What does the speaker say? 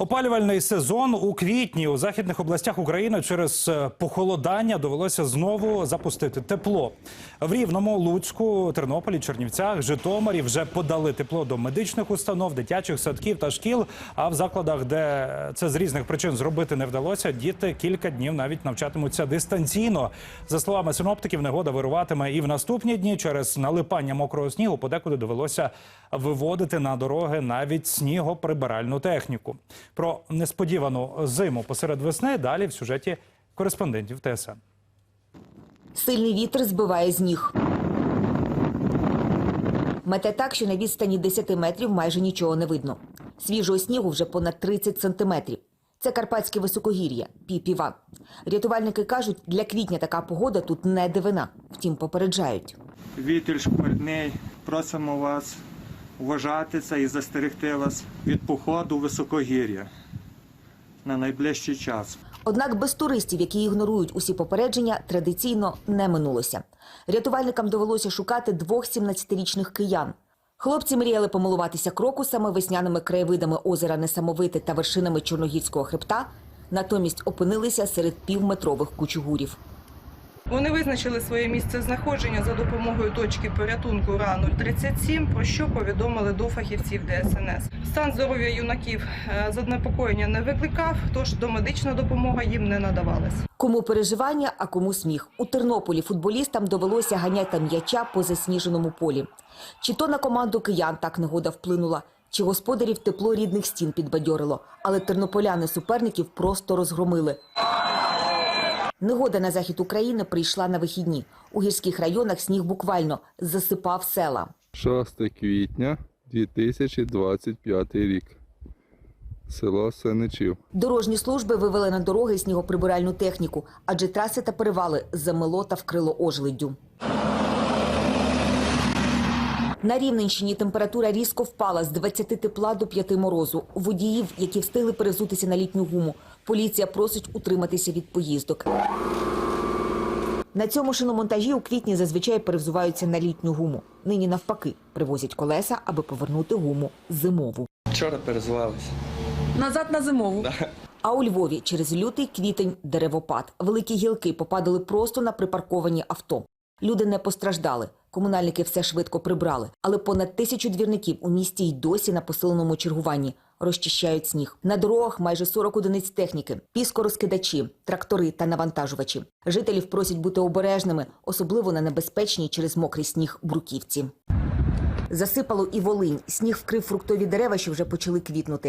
Опалювальний сезон у квітні у західних областях України через е, похолодання довелося знову запустити тепло. В Рівному, Луцьку, Тернополі, Чернівцях, Житомирі вже подали тепло до медичних установ, дитячих садків та шкіл. А в закладах, де це з різних причин зробити не вдалося, діти кілька днів навіть навчатимуться дистанційно. За словами синоптиків, негода вируватиме і в наступні дні через налипання мокрого снігу подекуди довелося виводити на дороги навіть снігоприбиральну техніку. Про несподівану зиму посеред весни далі в сюжеті кореспондентів ТСН. Сильний вітер збиває з ніг. Мете так, що на відстані 10 метрів майже нічого не видно. Свіжого снігу вже понад 30 сантиметрів. Це карпатське високогір'я, піпіва. Рятувальники кажуть, для квітня така погода тут не дивина. Втім, попереджають. Вітер шкварний. Просимо вас вважати це і застерегти вас від походу високогір'я на найближчий час. Однак без туристів, які ігнорують усі попередження, традиційно не минулося. Рятувальникам довелося шукати двох 17-річних киян. Хлопці мріяли помилуватися крокусами, весняними краєвидами озера Несамовите та вершинами Чорногірського хребта, натомість опинилися серед півметрових кучугурів. Вони визначили своє місце знаходження за допомогою точки порятунку РА-037, про що повідомили до фахівців ДСНС. Стан здоров'я юнаків е, занепокоєння не викликав, тож домедична допомога їм не надавалась. Кому переживання, а кому сміх. У Тернополі футболістам довелося ганяти м'яча по засніженому полі. Чи то на команду киян так негода вплинула, чи господарів тепло рідних стін підбадьорило, але тернополяни суперників просто розгромили. Негода на захід України прийшла на вихідні. У гірських районах сніг буквально засипав села. 6 квітня 2025 рік. Село Сенечів. Дорожні служби вивели на дороги снігоприбиральну техніку, адже траси та перевали замело та вкрило ожледдю. На Рівненщині температура різко впала з 20 тепла до 5 морозу. Водіїв, які встигли перезутися на літню гуму, поліція просить утриматися від поїздок. На цьому шиномонтажі у квітні зазвичай перевзуваються на літню гуму. Нині навпаки привозять колеса, аби повернути гуму зимову. Вчора перезувалися. Назад на зимову. А у Львові через лютий квітень деревопад. Великі гілки попадали просто на припарковані авто. Люди не постраждали. Комунальники все швидко прибрали. Але понад тисячу двірників у місті й досі на посиленому чергуванні. Розчищають сніг. На дорогах майже 40 одиниць техніки, піскорозкидачі, трактори та навантажувачі. Жителів просять бути обережними, особливо на небезпечній через мокрий сніг бруківці. Засипало і Волинь. Сніг вкрив фруктові дерева, що вже почали квітнути.